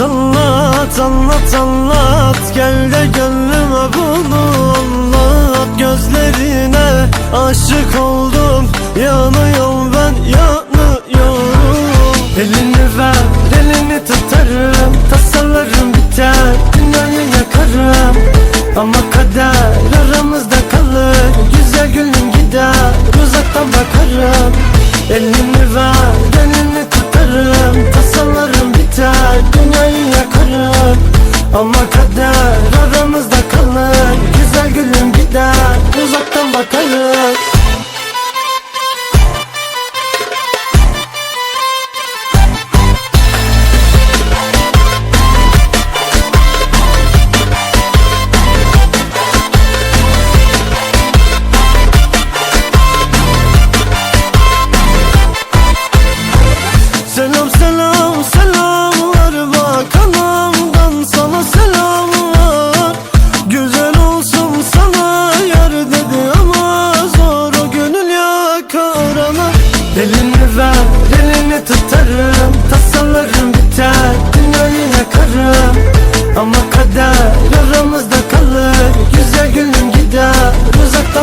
Anlat anlat, anlat anlat. Gel de gönlüme bunu anlat. Gözlerine aşık oldum. Yanıyorum ben yanıyorum. Elini ver, elini tutarım Ama kader aramızda kalır. Güzel gülüm gider, uzaktan bakarım